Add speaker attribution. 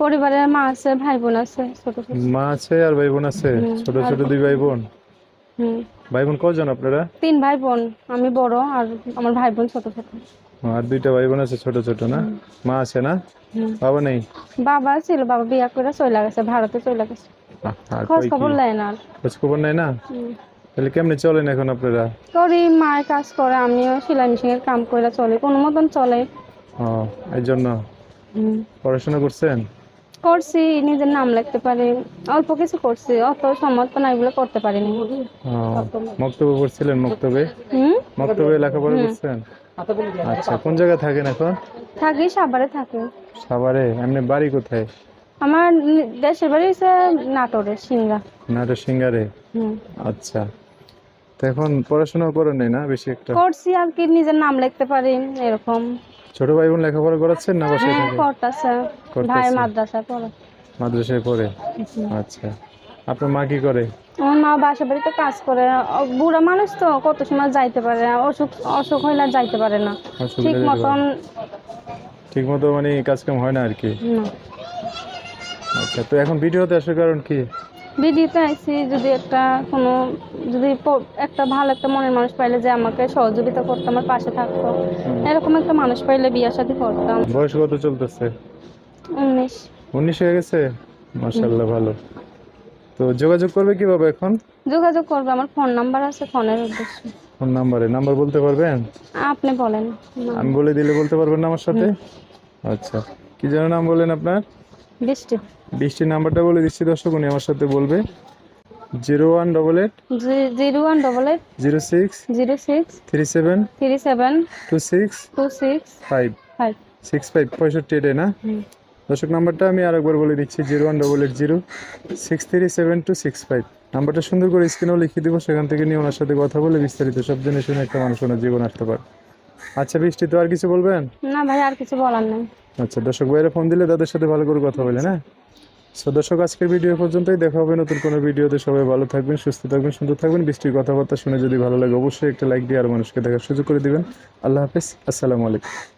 Speaker 1: পরিবারের মা আছে ভাই বোন আছে ছোট ছোট।
Speaker 2: মা আছে আর ভাই বোন আছে ছোট ছোট দুই ভাই বোন ভাই বোন কজন আপনারা?
Speaker 1: তিন ভাই বোন আমি বড় আর আমার ভাই বোন ছোট। ছোট
Speaker 2: আর দুইটা ভাই বোন আছে ছোট ছোট না? মা আছে না? বাবা নেই?
Speaker 1: বাবা ছিল বাবা বিয়া করে চলে গেছে ভারতে চলে গেছে। খোঁজ খবর নেয় না।
Speaker 2: খোঁজ খবর নাই না। তাহলে কেমনে চলেন এখন আপনারা?
Speaker 1: করি মায়ের কাজ করে আমিও সেলাই মেশিনের কাম করে চলে কোনো মতন চলে।
Speaker 2: ও এই জন্য পড়াশোনা করছেন?
Speaker 1: করছি নিজের নাম লিখতে পারি অল্প কিছু করছি অত সমর্থ না এগুলো করতে পারিনি।
Speaker 2: মক্তবে পড়ছিলেন মক্তবে? মক্তবে লেখাপড়া করছেন? আচ্ছা কোন জায়গায় থাকেন এখন?
Speaker 1: থাকি সাভারে থাকি।
Speaker 2: সাভারে এমনি বাড়ি কোথায়?
Speaker 1: আমার দেশের বাড়ি হচ্ছে নাটোরে সিংড়া
Speaker 2: নাটো সিঙ্গারে। আচ্ছা। তো এখন পড়াশোনা করেন না বেশি একটা?
Speaker 1: করছি আর কি নিজের নাম লিখতে পারি এরকম।
Speaker 2: ছোট ভাই বোন লেখাপড়া করাচ্ছেন না বাসায়
Speaker 1: হ্যাঁ
Speaker 2: থাকে?
Speaker 1: করতেছে। ভাই মাদ্রাসা পড়ে।
Speaker 2: মাদ্রাসায় পড়ে? আচ্ছা। আপনার মা কি করে?
Speaker 1: আমার মা বাসা বাড়িতে কাজ করে। বুড়া মানুষ তো কত সময় যাইতে পারে? না। অসুখ অসুখ হইলে যাইতে পারে না। ঠিক মতন
Speaker 2: ঠিক মতো মানে কাজ কাম হয় না আর কি?
Speaker 1: না।
Speaker 2: আচ্ছা তো এখন ভিডিওতে আসার কারণ কি?
Speaker 1: ভিডিওতে আইছি যদি একটা কোনো যদি একটা ভালো একটা মনের মানুষ পাইলে যে আমাকে সহযোগিতা করতো আমার পাশে থাকতো। এরকম একটা মানুষ পাইলে বিয়ে শাদী করতাম।
Speaker 2: বয়স কত চলতেছে?
Speaker 1: উনিশ।
Speaker 2: উনিশ হয়ে গেছে? মাশাল্লাহ ভালো। তো যোগাযোগ করবে কীভাবে এখন?
Speaker 1: যোগাযোগ করবে আমার ফোন নাম্বার আছে ফোনের উদ্দেশ্যে।
Speaker 2: ফোন নাম্বারে। নাম্বার বলতে পারবেন?
Speaker 1: আপনি বলেন।
Speaker 2: আমি বলে দিলে বলতে পারবেন না আমার সাথে? আচ্ছা। কি যেন নাম বলেন আপনার?
Speaker 1: বৃষ্টি।
Speaker 2: বৃষ্টির নাম্বারটা বলে দিচ্ছি দর্শক উনি আমার সাথে বলবে। Zero one double eight
Speaker 1: zero one double eight
Speaker 2: zero six
Speaker 1: zero six
Speaker 2: three seven
Speaker 1: three seven
Speaker 2: two six
Speaker 1: two six
Speaker 2: five.
Speaker 1: Five.
Speaker 2: Six five পঁয়ষট্টি এটাই না? দর্শক নাম্বারটা আমি আরেকবার বলে দিচ্ছি zero one double eight zero six three seven two six five. নাম্বারটা সুন্দর করে স্ক্রিনেও লিখিয়ে দিব সেখান থেকে নিয়ে ওনার সাথে কথা বলে বিস্তারিত সব জেনে শুনে একটা মানুষ ওনার জীবন আসতে পারে। আচ্ছা বৃষ্টি তো আর কিছু বলবেন?
Speaker 1: না ভাই আর কিছু বলার নেই।
Speaker 2: আচ্ছা দর্শক ভাইরা ফোন দিলে তাদের সাথে ভালো করে কথা বলে না সো দর্শক, আজকের ভিডিও পর্যন্তই। দেখা হবে নতুন কোনো ভিডিওতে। সবাই ভালো থাকবেন, সুস্থ থাকবেন, সুন্দর থাকবেন। বৃষ্টির কথাবার্তা শুনে যদি ভালো লাগে, অবশ্যই একটা লাইক দিয়ে আর মানুষকে দেখার সুযোগ করে দিবেন। আল্লাহ হাফিজ, আসসালামু আলাইকুম।